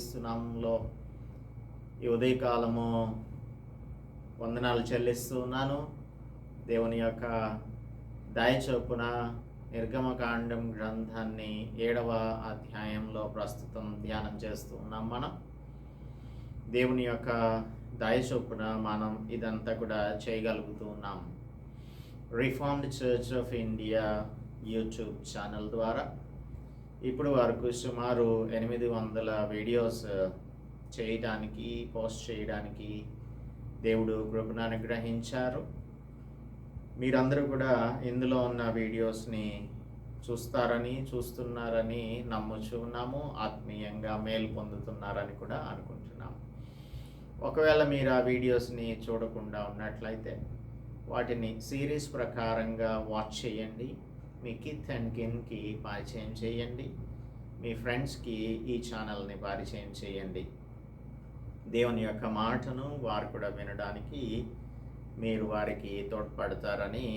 యేసుక్రీస్తు ఈ ఉదయకాలము వందనాలు చెల్లిస్తున్నాను. దేవుని యొక్క దయ చొప్పున నిర్గమకాండం గ్రంథాన్ని ఏడవ అధ్యాయంలో ప్రస్తుతం ధ్యానం చేస్తూ ఉన్నాం మనం. దేవుని యొక్క దయ చొప్పున మనం ఇదంతా కూడా చేయగలుగుతూ ఉన్నాం. Reformed church of India YouTube channel ద్వారా ఇప్పుడు వరకు సుమారు ఎనిమిది వందల వీడియోస్ చేయడానికి పోస్ట్ చేయడానికి దేవుడు కృపను అనుగ్రహించారు మీరందరూ కూడా ఇందులో ఉన్న వీడియోస్ని చూస్తారని చూస్తున్నారని నమ్ముచున్నాము ఆత్మీయంగా మేలు పొందుతున్నారని కూడా అనుకుంటున్నాము. ఒకవేళ మీరు ఆ వీడియోస్ని చూడకుండా ఉన్నట్లయితే వాటిని సిరీస్ ప్రకారంగా వాచ్ చేయండి. మీ కిత్ అండ్ కిన్కి పరిచయం చేయండి. మీ ఫ్రెండ్స్కి ఈ ఛానల్ని పరిచయం చేయండి. దేవుని యొక్క మాటను వారు కూడా వినడానికి మీరు వారికి తోడ్పడతారని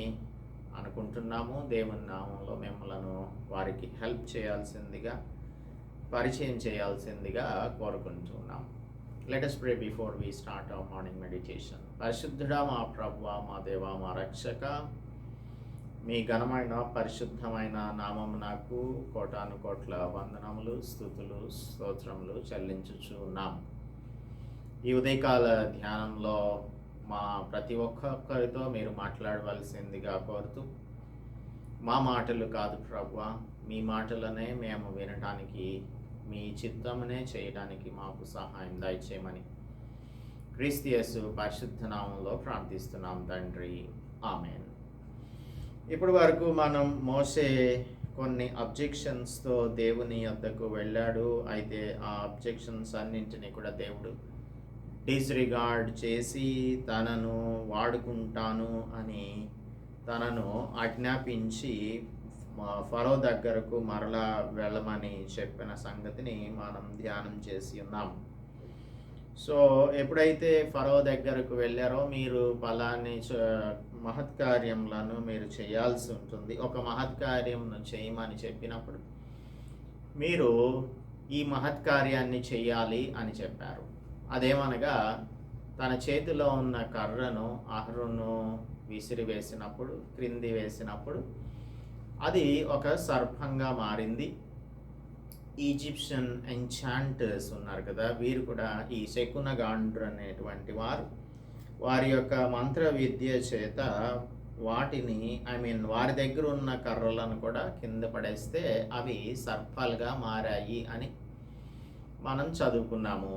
అనుకుంటున్నాము. దేవుని నామంలో మిమ్మలను వారికి హెల్ప్ చేయాల్సిందిగా పరిచయం చేయాల్సిందిగా కోరుకుంటున్నాం let pray before we start our morning meditation పరిశుద్ధుడా మా ప్రభు మా దేవ మా రక్షక మీ ఘనమైన పరిశుద్ధమైన నామం నాకు కోటాను కోట్ల వందనములు స్థుతులు స్తోత్రములు చెల్లించుచు ఉన్నాం ఈ ఉదయకాల ధ్యానంలో మా ప్రతి ఒక్కొక్కరితో మీరు మాట్లాడవలసిందిగా కోరుతూ మా మాటలు కాదు ప్రభు మీ మాటలనే మేము వినటానికి మీ చిత్తమునే చేయడానికి మాకు సహాయం దయచేయమని క్రీస్తియసు పరిశుద్ధ నామంలో ప్రార్థిస్తున్నాం తండ్రి. ఆమెన్. ఇప్పటి వరకు మనం మోసే కొన్ని అబ్జెక్షన్స్తో దేవుని వద్దకు వెళ్ళాడు. అయితే ఆ అబ్జెక్షన్స్ అన్నింటినీ కూడా దేవుడు డిస్రిగార్డ్ చేసి తనను వాడుకుంటాను అని తనను ఆజ్ఞాపించి ఫరో దగ్గరకు మరలా వెళ్ళమని చెప్పిన సంగతిని మనం ధ్యానం చేసి ఉన్నాం. సో ఎప్పుడైతే ఫరో దగ్గరకు వెళ్ళారో మీరు పలాని చ- మహత్కార్యములను మీరు చేయాల్సి ఉంటుంది. ఒక మహత్కార్యంను చేయమని చెప్పినప్పుడు మీరు ఈ మహత్కార్యాన్ని చేయాలి అని చెప్పారు. అదేమనగా తన చేతిలో ఉన్న కర్రను అహరును విసిరి వేసినప్పుడు క్రింది వేసినప్పుడు అది ఒక సర్పంగా మారింది. ఈజిప్షియన్ ఎంచాంటర్స్ ఉన్నారు కదా వీరు కూడా ఈ శకునగాండ్రు అనేటువంటి వారు. వారి యొక్క మంత్ర విద్య చేత వాటిని ఐ మీన్ వారి దగ్గర ఉన్న కర్రలను కూడా కింద పడేస్తే అవి సర్పాలుగా మారాయి అని మనం చదువుకున్నాము.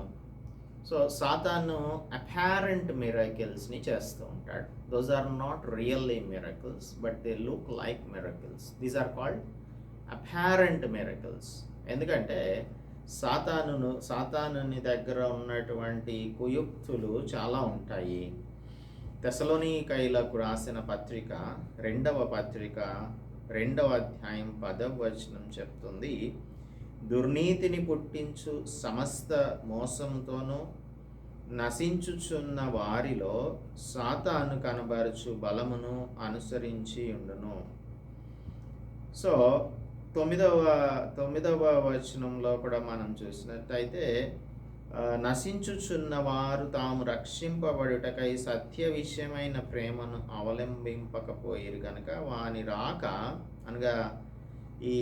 సో సాతాను అపారెంట్ మిరకిల్స్ని చేస్తూ ఉంటాడు. Those are not really miracles but they look like miracles these are called apparent miracles ఎందుకంటే సాతానును సాతానుని దగ్గర ఉన్నటువంటి కుయుక్తులు చాలా ఉంటాయి. తెసలోనికైలకు రాసిన పత్రిక రెండవ పత్రిక రెండవ అధ్యాయం పదవ వచనం చెప్తుంది. దుర్నీతిని పుట్టించు సమస్త మోసంతోనూ నశించుచున్న వారిలో సాతాను కనబరచు బలమును అనుసరించి ఉండును. సో తొమ్మిదవ తొమ్మిదవ వచనంలో కూడా మనం చూసినట్టయితే నశించుచున్న వారు తాము రక్షింపబడుటకై సత్య విషయమైన ప్రేమను అవలంబింపకపోయిరు కనుక వాని రాక అనగా ఈ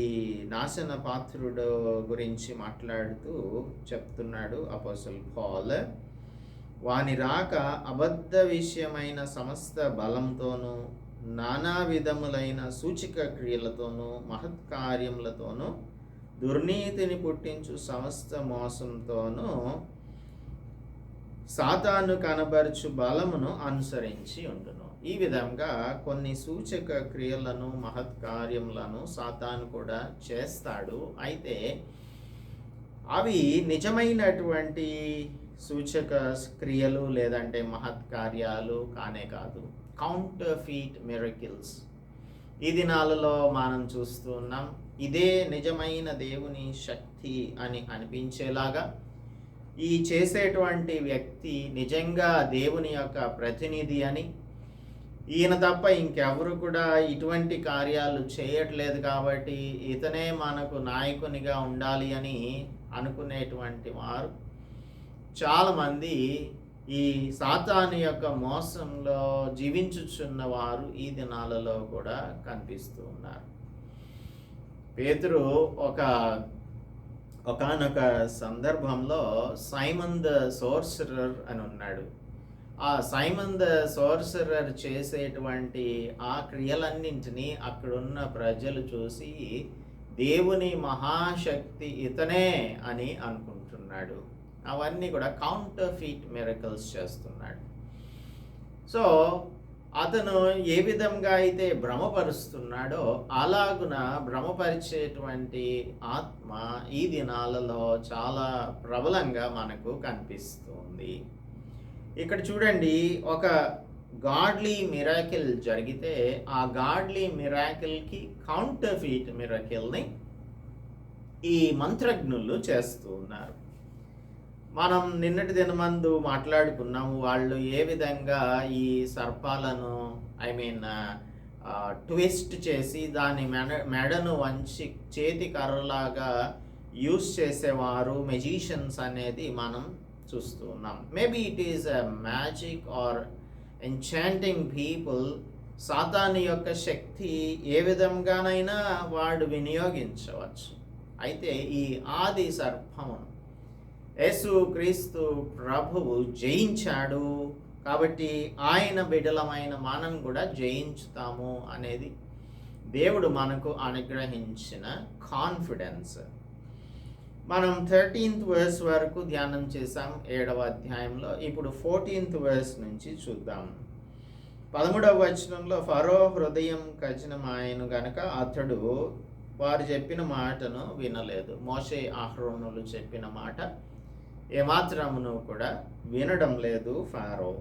నాశన పాత్రుడు గురించి మాట్లాడుతూ చెప్తున్నాడు అపోసల్ పాల్. వాని రాక అబద్ధ విషయమైన సమస్త బలంతోనూ నానా విధములైన సూచిక క్రియలతోనూ మహత్కార్యములతోనూ దుర్నీతిని పుట్టించు సమస్త మోసంతోనూ సాతాను కనబరచు బలమును అనుసరించి ఉండును. ఈ విధంగా కొన్ని సూచక క్రియలను మహత్కార్యములను సాతాను కూడా చేస్తాడు. అయితే అవి నిజమైనటువంటి సూచక క్రియలు లేదంటే మహత్కార్యాలు కానే కాదు. కౌంటర్ఫీట్ మిరకిల్స్ ఈ దినాలలో మనం చూస్తూ ఉన్నాం ఇదే నిజమైన దేవుని శక్తి అని అనిపించేలాగా ఈ చేసేటువంటి వ్యక్తి నిజంగా దేవుని యొక్క ప్రతినిధి అని. ఈయన తప్ప ఇంకెవరు కూడా ఇటువంటి కార్యాలు చేయట్లేదు కాబట్టి ఇతనే మనకు నాయకునిగా ఉండాలి అని అనుకునేటువంటి వారు చాలామంది ఈ సాతాని యొక్క మోసంలో జీవించుచున్న వారు ఈ దినాలలో కూడా కనిపిస్తూ ఉన్నారు. పేతురు ఒక ఒకనొక సందర్భంలో సైమన్ ద సోర్సరర్ అని ఉన్నాడు. ఆ సైమన్ ద సోర్సరర్ చేసేటువంటి ఆ క్రియలన్నింటినీ అక్కడున్న ప్రజలు చూసి దేవుని మహాశక్తి ఇతనే అని అనుకుంటున్నాడు. అవన్నీ కూడా కౌంటర్ ఫీట్ మిరకల్స్ చేస్తున్నాడు. సో అతను ఏ విధంగా అయితే భ్రమపరుస్తున్నాడో అలాగున భ్రమపరిచేటువంటి ఆత్మ ఈ దినాలలో చాలా ప్రబలంగా మనకు కనిపిస్తుంది. ఇక్కడ చూడండి ఒక గాడ్లీ మిరాకిల్ జరిగితే ఆ గాడ్లీ మిరాకిల్కి కౌంటర్ ఫీట్ మిరాకిల్ని ఈ మంత్రజ్ఞులు చేస్తూ ఉన్నారు. మనం నిన్నటి దినమందు మాట్లాడుకున్నాము వాళ్ళు ఏ విధంగా ఈ సర్పాలను ఐ మీన్ ట్విస్ట్ చేసి దాని మెడ మెడను వంచి చేతి కర్రలాగా యూస్ చేసేవారు మెజీషియన్స్ అనేది మనం చూస్తూ ఉన్నాం. Maybe it is a magic or enchanting people సాతాని యొక్క శక్తి ఏ విధంగానైనా వాడు వినియోగించవచ్చు. అయితే ఈ ఆది సర్పమును యేసు క్రీస్తు ప్రభువు జయించాడు. కాబట్టి ఆయన బిడలమైన మనం కూడా జయించుతాము అనేది దేవుడు మనకు అనుగ్రహించిన కాన్ఫిడెన్స్. మనం థర్టీన్త్ వర్స్ వరకు ధ్యానం చేసాం ఏడవ అధ్యాయంలో. ఇప్పుడు ఫోర్టీన్త్ వర్స్ నుంచి చూద్దాం. పదమూడవ వచనంలో ఫరో హృదయం కఠినమాయను గనక అతడు వారు చెప్పిన మాటను వినలేదు. మోషే ఆహ్రోణులు చెప్పిన మాట ఏమాత్రమును కూడా వినడం లేదు ఫారో.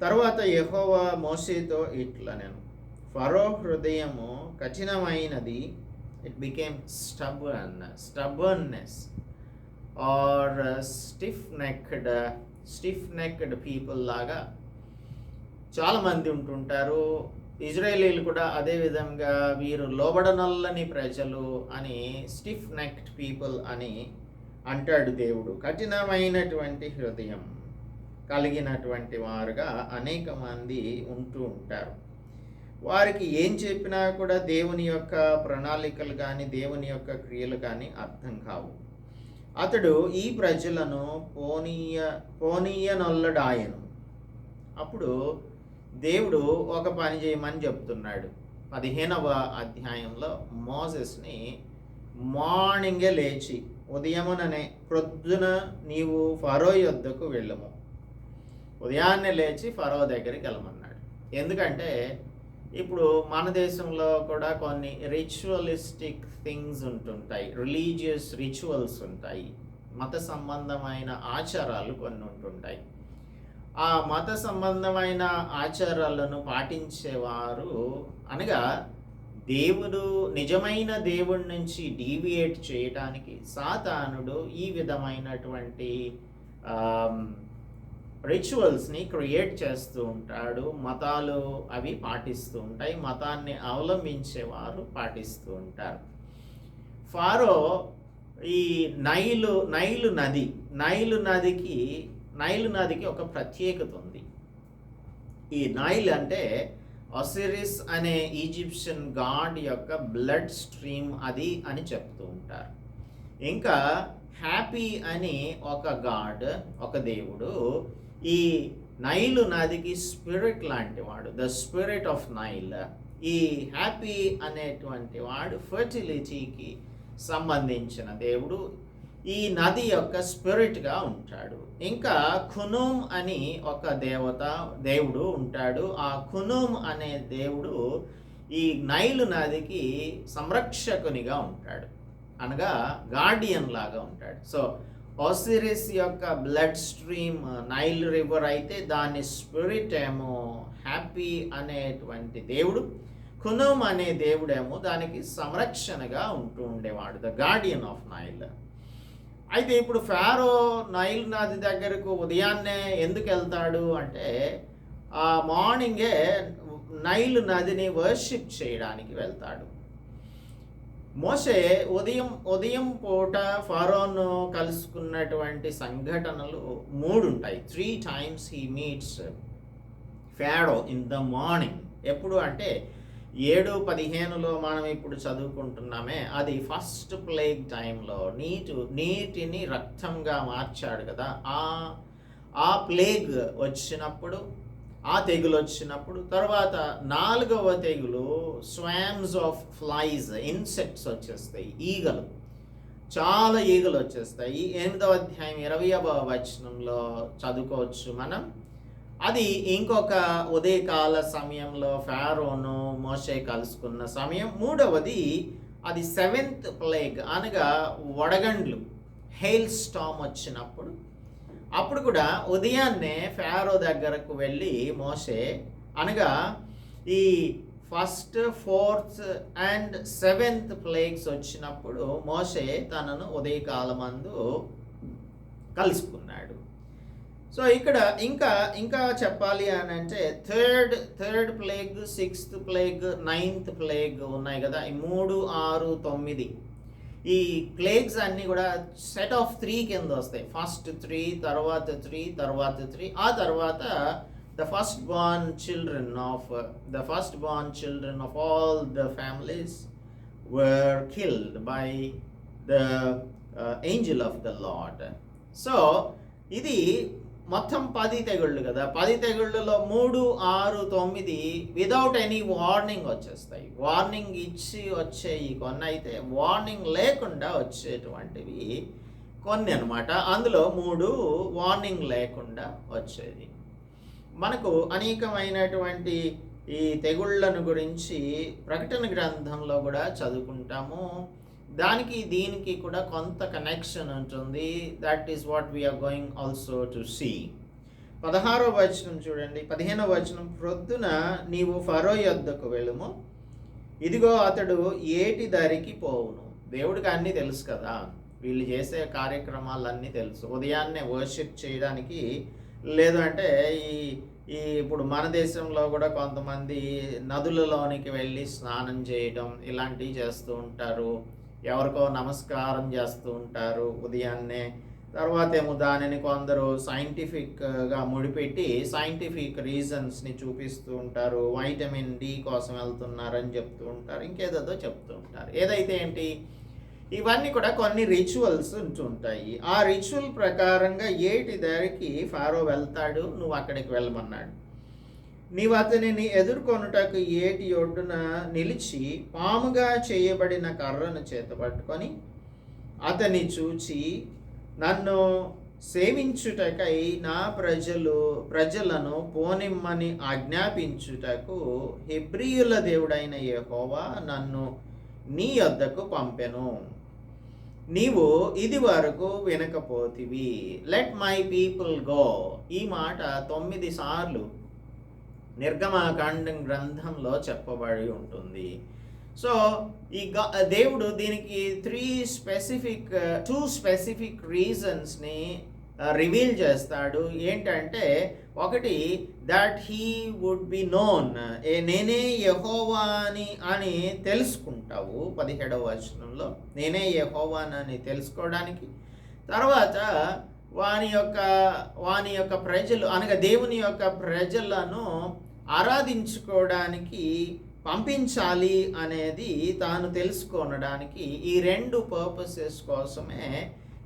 తర్వాత యహోవా మోసేతో ఇట్లా నేను ఫరో హృదయము కఠినమైనది. It became stubborn stubbornness or stiff necked stiff necked people లాగా చాలామంది ఉంటుంటారు. ఇజ్రాయేలీలు కూడా అదే విధంగా వీరు లోబడనల్లని ప్రజలు అని స్టిఫ్ నెక్డ్ పీపుల్ అని అంటాడు దేవుడు. కఠినమైనటువంటి హృదయం కలిగినటువంటి వారుగా అనేక మంది ఉంటూ ఉంటారు. వారికి ఏం చెప్పినా కూడా దేవుని యొక్క ప్రణాళికలు కానీ దేవుని యొక్క క్రియలు కానీ అర్థం కావు. అతడు ఈ ప్రజలను పోనీయ పోనీయనొల్లడాయను. అప్పుడు దేవుడు ఒక పని చేయమని చెప్తున్నాడు. పదిహేనవ అధ్యాయంలో మోసెస్ని మార్నింగే లేచి ఉదయముననే ప్రొద్దున నీవు ఫరో యొద్దకు వెళ్ళము. ఉదయాన్నే లేచి ఫరో దగ్గరికి వెళ్ళమన్నాడు. ఎందుకంటే ఇప్పుడు మన దేశంలో కూడా కొన్ని రిచువలిస్టిక్ థింగ్స్ ఉంటుంటాయి. రిలీజియస్ రిచువల్స్ ఉంటాయి. మత సంబంధమైన ఆచారాలు కొన్ని ఉంటుంటాయి. ఆ మత సంబంధమైన ఆచారాలను పాటించేవారు అనగా దేవుడు నిజమైన దేవుడి నుంచి డీవియేట్ చేయటానికి సాతానుడు ఈ విధమైనటువంటి రిచువల్స్ని క్రియేట్ చేస్తూ ఉంటాడు. మతాలు అవి పాటిస్తూ ఉంటాయి. మతాన్ని అవలంబించేవారు పాటిస్తూ ఉంటారు. ఫారో ఈ నైలు నైలు నది నైలు నదికి నైలు నదికి ఒక ప్రత్యేకత ఉంది. ఈ నైల్ అంటే ఒసిరిస్ అనే ఈజిప్షియన్ గాడ్ యొక్క బ్లడ్ స్ట్రీమ్ అది అని చెప్తూ ఉంటారు. ఇంకా హ్యాపీ అని ఒక గాడ్ ఒక దేవుడు ఈ నైలు నదికి స్పిరిట్ లాంటి వాడు ద స్పిరిట్ ఆఫ్ నైల్ ఈ హ్యాపీ అనేటువంటి వాడు ఫర్టిలిటీకి సంబంధించిన దేవుడు. ఈ నది యొక్క స్పిరిట్గా ఉంటాడు. ఇంకా ఖునూమ్ అని ఒక దేవత దేవుడు ఉంటాడు. ఆ ఖునూమ్ అనే దేవుడు ఈ నైలు నదికి సంరక్షకునిగా ఉంటాడు. అనగా గార్డియన్ లాగా ఉంటాడు. సో ఒసిరిస్ యొక్క బ్లడ్ స్ట్రీమ్ నైల్ రివర్ అయితే దాని స్పిరిట్ ఏమో హ్యాపీ అనేటువంటి దేవుడు. ఖునూమ్ అనే దేవుడేమో దానికి సంరక్షణగా ఉంటూ ఉండేవాడు. The guardian of Nile. అయితే ఇప్పుడు ఫారో నైల్ నది దగ్గరకు ఉదయాన్నే ఎందుకు వెళ్తాడు అంటే ఆ మార్నింగే నైలు నదిని వర్షిప్ చేయడానికి వెళ్తాడు. మోసే ఉదయం ఉదయం పూట ఫారోను కలుసుకున్నటువంటి సంఘటనలు మూడు ఉంటాయి. Three times he meets Pharaoh in the morning ఎప్పుడు అంటే ఏడు పదిహేనులో మనం ఇప్పుడు చదువుకుంటున్నామే అది ఫస్ట్ ప్లేగ్ టైంలో నీటు నీటిని రక్తంగా మార్చాడు కదా. ఆ ఆ ప్లేగ్ వచ్చినప్పుడు ఆ తెగులు వచ్చినప్పుడు తర్వాత నాలుగవ తెగులు స్వామ్స్ ఆఫ్ ఫ్లైస్ ఇన్సెక్ట్స్ వచ్చేస్తాయి ఈగలు. చాలా ఈగలు వచ్చేస్తాయి. ఎనిమిదవ అధ్యాయం ఇరవయవ వచనంలో చదువుకోవచ్చు మనం. అది ఇంకొక ఉదయకాల సమయంలో ఫారోను మోసే కలుసుకున్న సమయం. మూడవది అది సెవెంత్ ప్లేగ్ అనగా వడగండ్లు హెయిల్ స్టామ్ వచ్చినప్పుడు. అప్పుడు కూడా ఉదయాన్నే ఫారో దగ్గరకు వెళ్ళి మోసే అనగా ఈ first fourth and seventh plagues వచ్చినప్పుడు మోసే తనను ఉదయకాలమందు కలుసుకున్నాడు. సో ఇక్కడ ఇంకా ఇంకా చెప్పాలి అని అంటే third third plague sixth plague ninth plague ఉన్నాయి కదా. ఈ మూడు ఆరు తొమ్మిది. ఈ ప్లేగ్స్ అన్నీ కూడా సెట్ ఆఫ్ త్రీ కింద వస్తాయి. ఫస్ట్ త్రీ తర్వాత త్రీ తర్వాత త్రీ ఆ తర్వాత the first born children of the first born children of all the families were killed by the angel of the lord so ఇది మొత్తం పది తెగుళ్ళు కదా. పది తెగుళ్ళలో మూడు ఆరు తొమ్మిది విదౌట్ ఎనీ వార్నింగ్ వచ్చేస్తాయి. వార్నింగ్ ఇచ్చి వచ్చేవి కొన్ని అయితే వార్నింగ్ లేకుండా వచ్చేటువంటివి కొన్ని అనమాట అందులో మూడు వార్నింగ్ లేకుండా వచ్చేది. మనకు అనేకమైనటువంటి ఈ తెగుళ్ళను గురించి ప్రకటన గ్రంథంలో కూడా చదువుకుంటాము. దానికి దీనికి కూడా కొంత కనెక్షన్ ఉంటుంది. That is what we're going also to see పదహారో వచనం చూడండి. పదిహేనో వచనం ప్రొద్దున నీవు ఫరో యొద్దకు వెళ్ళుము. ఇదిగో అతడు ఏటి దారికి పోవును. దేవుడికి అన్నీ తెలుసు కదా. వీళ్ళు చేసే కార్యక్రమాలన్నీ తెలుసు. ఉదయాన్నే వర్షిప్ చేయడానికి లేదు అంటే ఈ ఈ ఇప్పుడు మన దేశంలో కూడా కొంతమంది నదులలోనికి వెళ్ళి స్నానం చేయడం ఇలాంటివి చేస్తూ ఉంటారు. ఎవరికో నమస్కారం చేస్తూ ఉంటారు ఉదయాన్నే. తర్వాత ఏమో దానిని కొందరు సైంటిఫిక్గా ముడిపెట్టి సైంటిఫిక్ రీజన్స్ని చూపిస్తూ ఉంటారు. వైటమిన్ డి కోసం వెళ్తున్నారని చెప్తూ ఉంటారు. ఇంకేదేదో చెప్తూ ఉంటారు. ఏదైతే ఏంటి? ఇవన్నీ కూడా కొన్ని రిచువల్స్ ఉంటుంటాయి ఆ రిచువల్ ప్రకారంగా ఏటి దారికి ఫారో వెళ్తాడు? నువ్వు అక్కడికి వెళ్ళమన్నాడు. నీవు అతనిని ఎదుర్కొనుటకు ఏటి ఒడ్డున నిలిచి పాముగా చేయబడిన కర్రను చేతపట్టుకొని అతని చూచి నన్ను సేవించుటకై నా ప్రజలు ప్రజలను పోనిమ్మని ఆజ్ఞాపించుటకు హెబ్రియుల దేవుడైన యెహోవా నన్ను నీ వద్దకు పంపెను. నీవు ఇది వరకు వినకపోతివి. Let my people go. ఈ మాట తొమ్మిది సార్లు నిర్గమాకాండం గ్రంథంలో చెప్పబడి ఉంటుంది. సో ఈ దేవుడు దీనికి త్రీ స్పెసిఫిక్ టూ స్పెసిఫిక్ రీజన్స్ని రివీల్ చేస్తాడు. ఏంటంటే ఒకటి that he would be known a నేనే యహోవాని అని తెలుసుకుంటావు. పదిహేడవ వచనంలో నేనే యహోవానని తెలుసుకోవడానికి. తర్వాత వాని యొక్క వాని యొక్క ప్రజలు అనగా దేవుని యొక్క ప్రజలను ఆరాధించుకోవడానికి పంపించాలి అనేది తాను తెలుసుకొనడానికి ఈ రెండు పర్పసెస్ కోసమే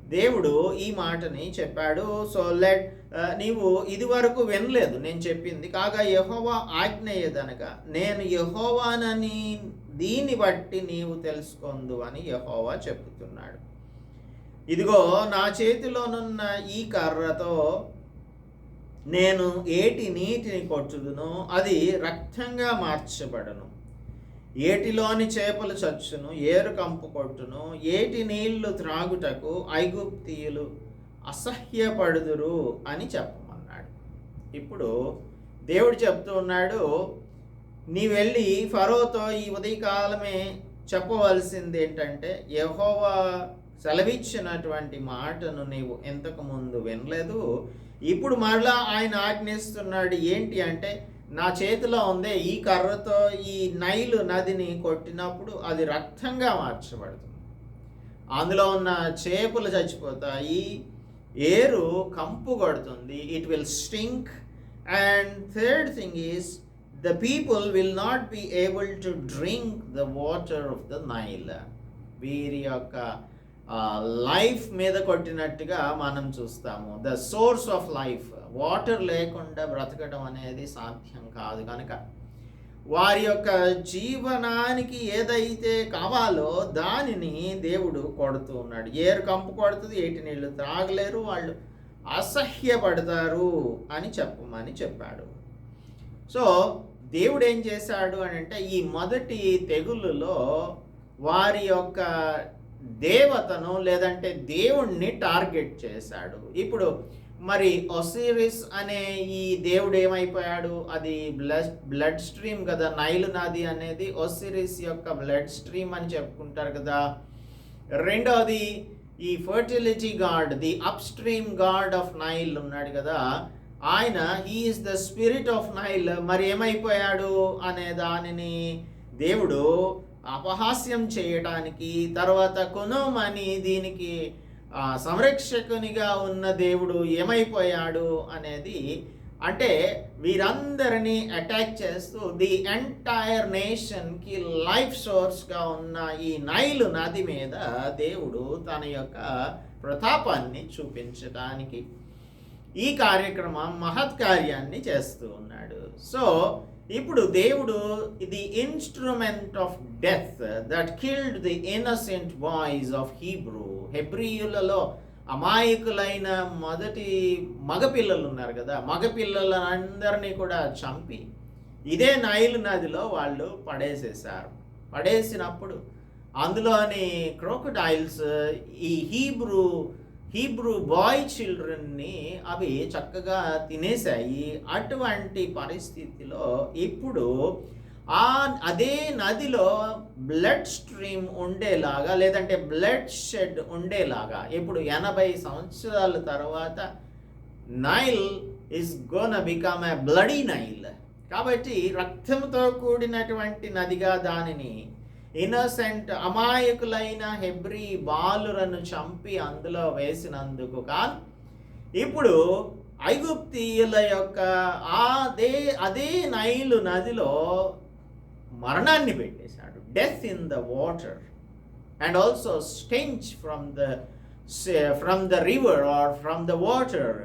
దేవుడు ఈ మాటని చెప్పాడు. సో లెట్ uh, నీవు ఇదివరకు వినలేదు నేను చెప్పింది. కాగా యహోవా ఆజ్ఞ ఏదనగా నేను యహోవానని దీన్ని బట్టి నీవు తెలుసుకొందు అని యహోవా చెప్తున్నాడు ఇదిగో నా చేతిలోనున్న ఈ కర్రతో నేను ఏటి నీటిని కొట్టుదును అది రక్తంగా మార్చబడను. ఏటిలోని చేపలు చచ్చును ఏరు కంపు కొట్టును. ఏటి నీళ్ళు త్రాగుటకు ఐగుప్తీయులు అసహ్యపడుదురు అని చెప్పమన్నాడు. ఇప్పుడు దేవుడు చెప్తూ ఉన్నాడు నీ వెళ్ళి ఫరోతో ఈ ఉదయకాలమే చెప్పవలసింది ఏంటంటే యహోవా సెలవిచ్చినటువంటి మాటను నీవు ఇంతకు ముందు వినలేదు. ఇప్పుడు మరలా ఆయన ఆజ్ఞిస్తున్నాడు ఏంటి అంటే నా చేతిలో ఉందే ఈ కర్రతో ఈ నైలు నదిని కొట్టినప్పుడు అది రక్తంగా మార్చబడుతుంది. అందులో ఉన్న చేపలు చచ్చిపోతాయి ఏరు కంపు కొడుతుంది it will stink and third thing is the people will not be able to drink the water of the Nile వీరి యొక్క లైఫ్ మీద కొట్టినట్టుగా మనం చూస్తాము. The source of life water లేకుండా బ్రతకడం అనేది సాధ్యం కాదు కనుక. వారి యొక్క జీవనానికి ఏదైతే కావాలో దానిని దేవుడు కొడుతూ ఉన్నాడు. ఏరు కంపు కొడుతుంది ఏటి నీళ్ళు త్రాగలేరు వాళ్ళు అసహ్యపడతారు అని చెప్పమని చెప్పాడు. సో దేవుడు ఏం చేశాడు అని అంటే ఈ మొదటి తెగులులో వారి యొక్క దేవతను లేదంటే దేవుణ్ణి టార్గెట్ చేశాడు. ఇప్పుడు మరి ఒసిరిస్ అనే ఈ దేవుడు ఏమైపోయాడు? అది బ్లడ్ బ్లడ్ స్ట్రీమ్ కదా నైలు నది అనేది ఒసిరిస్ యొక్క బ్లడ్ స్ట్రీమ్ అని చెప్పుకుంటారు కదా. రెండవది ఈ fertility god the upstream god of Nile ఉన్నాడు కదా. ఆయన is the spirit of Nile. మరి ఏమైపోయాడు అనే దానిని దేవుడు అపహాస్యం చేయటానికి తర్వాత కొనోమని దీనికి సంరక్షకునిగా ఉన్న దేవుడు ఏమైపోయాడు అనేది అంటే వీరందరినీ అటాక్ చేస్తూ ది ఎంటైర్ నేషన్కి లైఫ్ సోర్స్గా ఉన్న ఈ నైలు నది మీద దేవుడు తన యొక్క ప్రతాపాన్ని చూపించడానికి ఈ కార్యక్రమం మహత్ కార్యాన్ని చేస్తూ ఉన్నాడు. సో ఇప్పుడు దేవుడు the instrument of death that killed the innocent boys of Hebrew హెబ్రియులలో అమాయకులైన మొదటి మగపిల్లలు ఉన్నారు కదా మగపిల్లలందరినీ కూడా చంపి ఇదే నైలు నదిలో వాళ్ళు పడేసేసారు పడేసినప్పుడు అందులోని క్రోకడైల్స్ ఈ హీబ్రూ హీబ్రూ బాయ్ చిల్డ్రన్ని అవి చక్కగా తినేశాయి. అటువంటి పరిస్థితిలో ఇప్పుడు ఆ అదే నదిలో బ్లడ్ స్ట్రీమ్ ఉండేలాగా లేదంటే బ్లడ్ షెడ్ ఉండేలాగా ఇప్పుడు ఎనభై సంవత్సరాల తర్వాత Nile is gonna become a bloody Nile కాబట్టి రక్తంతో కూడినటువంటి నదిగా దానిని ఇన్నోసెంట్ అమాయకులైన హెబ్రీ బాలులను చంపి అందులో వేసినందుకు కాదు. ఇప్పుడు ఐగుప్తీయుల యొక్క అదే అదే నైలు నదిలో మరణాన్ని పెట్టేశాడు. Death in the water and also stench from the from the river or from the water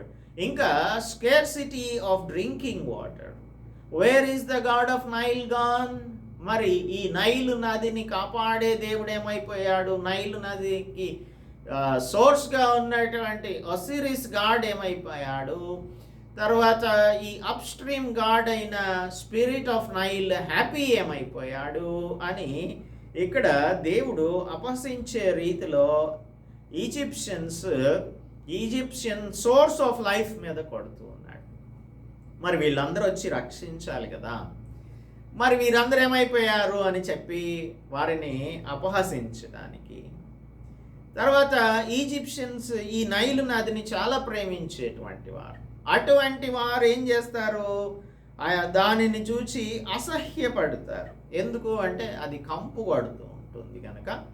ఇంకా scarcity of drinking water where is the god of Nile gone మరి ఈ నైలు నదిని కాపాడే దేవుడు ఏమైపోయాడు నైలు నదికి సోర్స్గా ఉన్నటువంటి ఒసిరిస్ గాడ్ ఏమైపోయాడు? తర్వాత ఈ అప్ స్ట్రీమ్ గాడ్ అయిన స్పిరిట్ ఆఫ్ నైల్ హ్యాపీ ఏమైపోయాడు? అని ఇక్కడ దేవుడు అపహసించే రీతిలో Egyptians Egyptian source of life మీద కొడుతూ ఉన్నాడు. మరి వీళ్ళందరూ వచ్చి రక్షించాలి కదా? మరి వీరందరూ ఏమైపోయారు అని చెప్పి వారిని అపహసించడానికి. తర్వాత ఈజిప్షియన్స్ ఈ నైలు నదిని చాలా ప్రేమించేటువంటి వారు. అటువంటి వారు ఏం చేస్తారు? దానిని చూసి అసహ్యపడతారు. ఎందుకు అంటే అది కంపు పడుతూ ఉంటుంది కనుక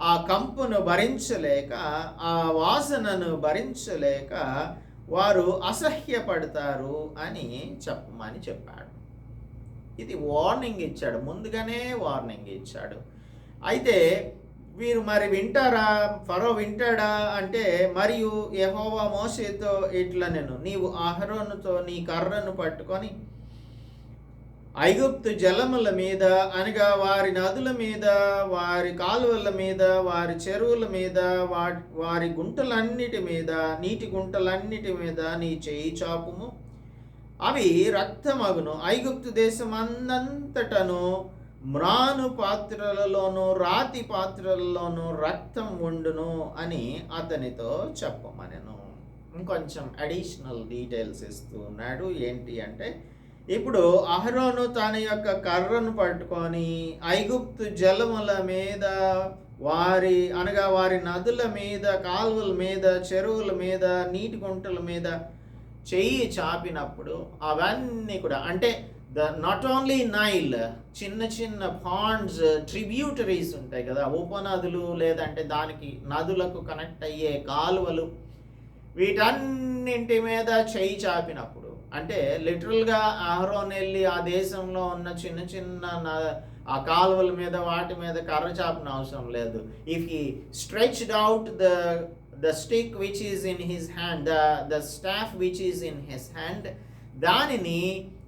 ఆ కంపును భరించలేక ఆ వాసనను భరించలేక వారు అసహ్యపడతారు అని చెప్పమని చెప్పాడు. ఇది వార్నింగ్ ఇచ్చాడు ముందుగానే వార్నింగ్ ఇచ్చాడు. అయితే వీరు మరి వింటారా? ఫరో వింటాడా? అంటే మరియు యహోవా మోసేతో ఇట్లా నేను నీవు అహరోనుతో నీ కర్రను పట్టుకొని ఐగుప్తు జలముల మీద అనగా వారి నదుల మీద వారి కాలువల మీద వారి చెరువుల మీద వారి గుంటలన్నిటి మీద నీటి గుంటలన్నిటి మీద నీ చేయి చాపుము. అవి రక్తమగును. ఐగుప్తు దేశమందంతటను మ్రాను పాత్రలలోను రాతి పాత్రలలోను రక్తం ఉండును అని అతనితో చెప్పమనెను. ఇంకొంచెం అడిషనల్ డీటెయిల్స్ ఇస్తూ ఉన్నాడు. ఏంటి అంటే ఇప్పుడు అహరోను తన యొక్క కర్రను పట్టుకొని ఐగుప్తు జలముల మీద వారి అనగా వారి నదుల మీద కాలువల మీద చెరువుల మీద నీటి గుంటల మీద చెయ్యి చాపినప్పుడు అవన్నీ కూడా అంటే ద నాట్ ఓన్లీ నైల్ చిన్న చిన్న పాండ్స్ ట్రిబ్యూటరీస్ ఉంటాయి కదా ఉపనదులు లేదంటే దానికి నదులకు కనెక్ట్ అయ్యే కాలువలు వీటన్నింటి మీద చెయ్యి చాపినప్పుడు అంటే లిటరల్గా అహరోన్ వెళ్ళి ఆ దేశంలో ఉన్న చిన్న చిన్న న- ఆ కాలువల మీద వాటి మీద కర్ర చాపిన అవసరం లేదు. If he stretched out the the stick which is in his hand the the staff which is in his hand దానిని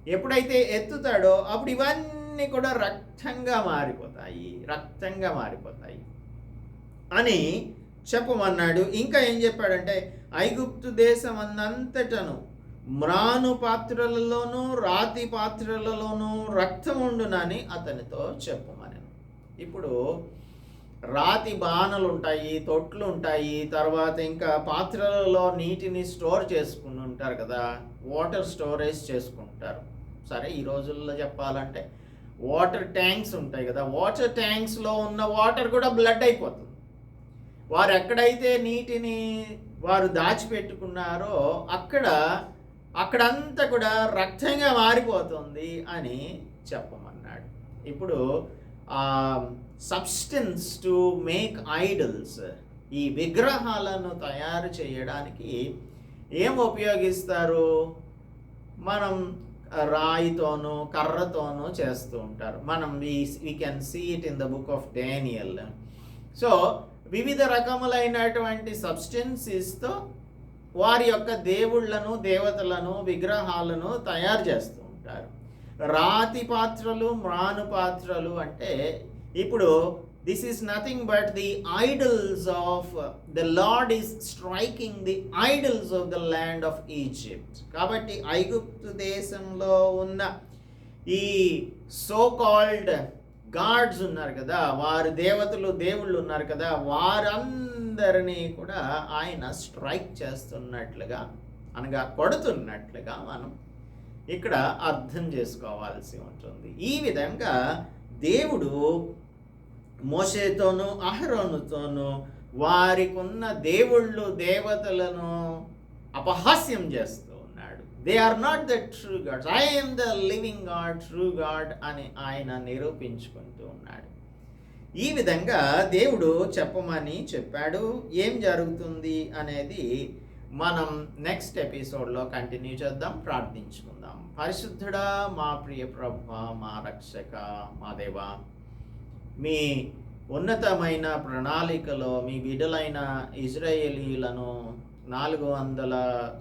ఎప్పుడైతే ఎత్తుతాడో అప్పుడు ఇవన్నీ కూడా రక్తంగా మారిపోతాయి రక్తంగా మారిపోతాయి అని చెప్పమన్నాడు. ఇంకా ఏం చెప్పాడంటే ఐగుప్తు దేశం అన్నంతటను మ్రాను పాత్రలలోనూ రాతి పాత్రలలోనూ రక్తం ఉండునని అతనితో చెప్పమని ఇప్పుడు రాతి బాణలు ఉంటాయి తొట్లు ఉంటాయి తర్వాత ఇంకా పాత్రలలో నీటిని స్టోర్ చేసుకుని ఉంటారు కదా వాటర్ స్టోరేజ్ చేసుకుంటారు సరే ఈ రోజుల్లో చెప్పాలంటే వాటర్ ట్యాంక్స్ ఉంటాయి కదా వాటర్ ట్యాంక్స్లో ఉన్న వాటర్ కూడా బ్లడ్ అయిపోతుంది. వారు ఎక్కడైతే నీటిని వారు దాచిపెట్టుకున్నారో అక్కడ అక్కడంతా కూడా రక్తంగా మారిపోతుంది అని చెప్పమన్నాడు. ఇప్పుడు సబ్స్టెన్స్ టు మేక్ ఐడల్స్ ఈ విగ్రహాలను తయారు చేయడానికి ఏం ఉపయోగిస్తారు? మనం రాయితోనూ కర్రతోనూ చేస్తూ ఉంటారు. మనం we can see it in the book of Daniel so వివిధ రకములైనటువంటి సబ్స్టెన్సెస్తో వారి యొక్క దేవుళ్ళను దేవతలను విగ్రహాలను తయారు చేస్తూ ఉంటారు. రాతి పాత్రలు మ్రాను పాత్రలు అంటే ఇప్పుడు this is nothing but the idols of the lord is striking the idols of the land of Egypt కాబట్టి ఐగుప్తు దేశంలో ఉన్న ఈ సో కాల్డ్ గాడ్స్ ఉన్నారు కదా వారు దేవతలు దేవుళ్ళు ఉన్నారు కదా వారందరినీ కూడా ఆయన స్ట్రైక్ చేస్తున్నట్లుగా అనగా కొడుతున్నట్లుగా మనం ఇక్కడ అర్థం చేసుకోవాల్సి ఉంటుంది. ఈ విధంగా దేవుడు మోషేతోనూ అహరోనుతోనూ వారికి ఉన్న దేవుళ్ళు దేవతలను అపహాస్యం చేస్తూ ఉన్నాడు. They are not the true god I'm the living god true god అని ఆయన నిరూపించుకుంటూ ఉన్నాడు. ఈ విధంగా దేవుడు చెప్పమని చెప్పాడు. ఏం జరుగుతుంది అనేది మనం నెక్స్ట్ ఎపిసోడ్లో కంటిన్యూ చేద్దాం ప్రార్థించుకుందాం. పరిశుద్ధుడా మా ప్రియ ప్రభు మా రక్షక మా దేవా మీ ఉన్నతమైన ప్రణాళికలో మీ బిడ్డలైన ఇజ్రాయేలీలను నాలుగు వందల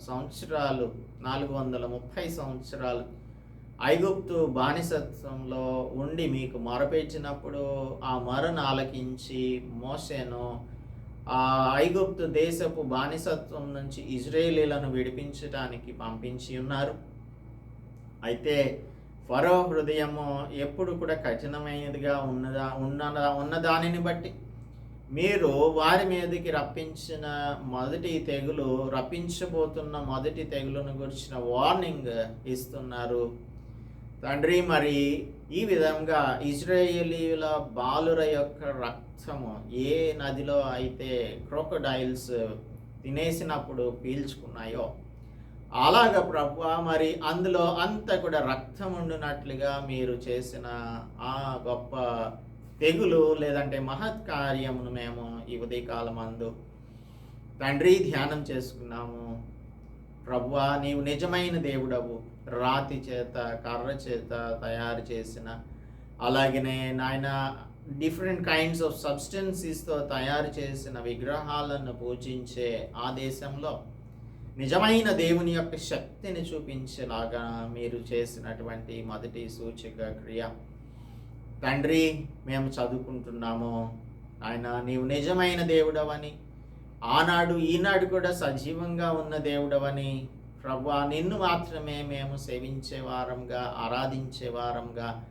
సంవత్సరాలు నాలుగు వందల ముప్పై సంవత్సరాలు ఐగుప్తు బానిసత్వంలో ఉండి మీకు మొరపెచ్చినప్పుడు ఆ మరను ఆలకించి మోసేను ఆ ఐగుప్తు దేశపు బానిసత్వం నుంచి ఇజ్రాయేలీలను విడిపించడానికి పంపించి ఉన్నారు. అయితే ఫరో హృదయము ఎప్పుడు కూడా కఠినమైనదిగా ఉన్నదా ఉన్నదా ఉన్న దానిని బట్టి. మీరు వారి మీదకి రప్పించిన మొదటి తెగులు రప్పించబోతున్న మొదటి తెగులును గురించిన వార్నింగ్ ఇస్తున్నారు. తండ్రి మరి ఈ విధంగా ఇజ్రాయేలీల బాలుర యొక్క రక్తము ఏ నదిలో అయితే క్రోకడైల్స్ తినేసినప్పుడు పీల్చుకున్నాయో అలాగ ప్రభు మరి అందులో అంత కూడా రక్తం ఉండునట్లుగా మీరు చేసిన ఆ గొప్ప తెగులు లేదంటే మహత్ కార్యమును మేము ఈ ఉదయకాలం అందు తండ్రి ధ్యానం చేసుకున్నాము. ప్రభువా నీవు నిజమైన దేవుడవు. రాతి చేత కర్ర చేత తయారు చేసిన అలాగనే నాయన డిఫరెంట్ కైండ్స్ ఆఫ్ సబ్స్టెన్సీస్తో తయారు చేసిన విగ్రహాలను పూజించే ఆ దేశంలో నిజమైన దేవుని యొక్క శక్తిని చూపించేలాగా మీరు చేసినటువంటి మొదటి సూచిక క్రియ. తండ్రి మేము చదువుకుంటున్నాము. ఆయన నీవు నిజమైన దేవుడవని. ఆనాడు ఈనాడు కూడా సజీవంగా ఉన్న దేవుడవని. ప్రభా నిన్ను మాత్రమే మేము సేవించే వారంగా ఆరాధించే వారంగా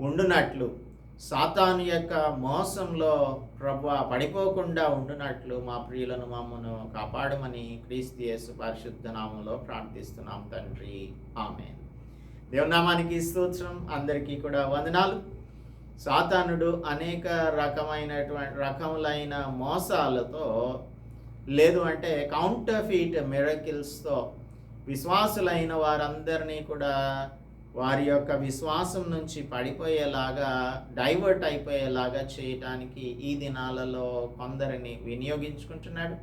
ఉండునట్లు సాతాను యొక్క మోసంలో ప్రభు పడిపోకుండా ఉండునట్లు మా ప్రియులను మమ్మను కాపాడమని క్రీస్తు యేసు పరిశుద్ధ నామంలో ప్రార్థిస్తున్నాం తండ్రి. ఆమె దేవునామానికి స్తోత్రం. అందరికీ కూడా వందనాలు. సాతానుడు అనేక రకమైనటువంటి రకములైన మోసాలతో లేదు అంటే కౌంటర్ ఫీట్ మిరకిల్స్తో విశ్వాసులైన వారందరినీ కూడా వారి యొక్క విశ్వాసం నుంచి పడిపోయేలాగా డైవర్ట్ అయిపోయేలాగా చేయటానికి ఈ దినాలలో కొందరిని వినియోగించుకుంటున్నాడు.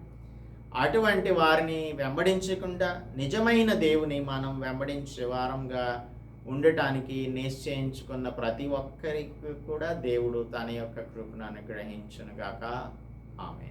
అటువంటి వారిని వెంబడించకుండా నిజమైన దేవుని మనం వెంబడించే వారంగా ఉండటానికి నిశ్చయించుకున్న ప్రతి ఒక్కరికి కూడా దేవుడు తన యొక్క కృపను అనుగ్రహించునుగాక. ఆమె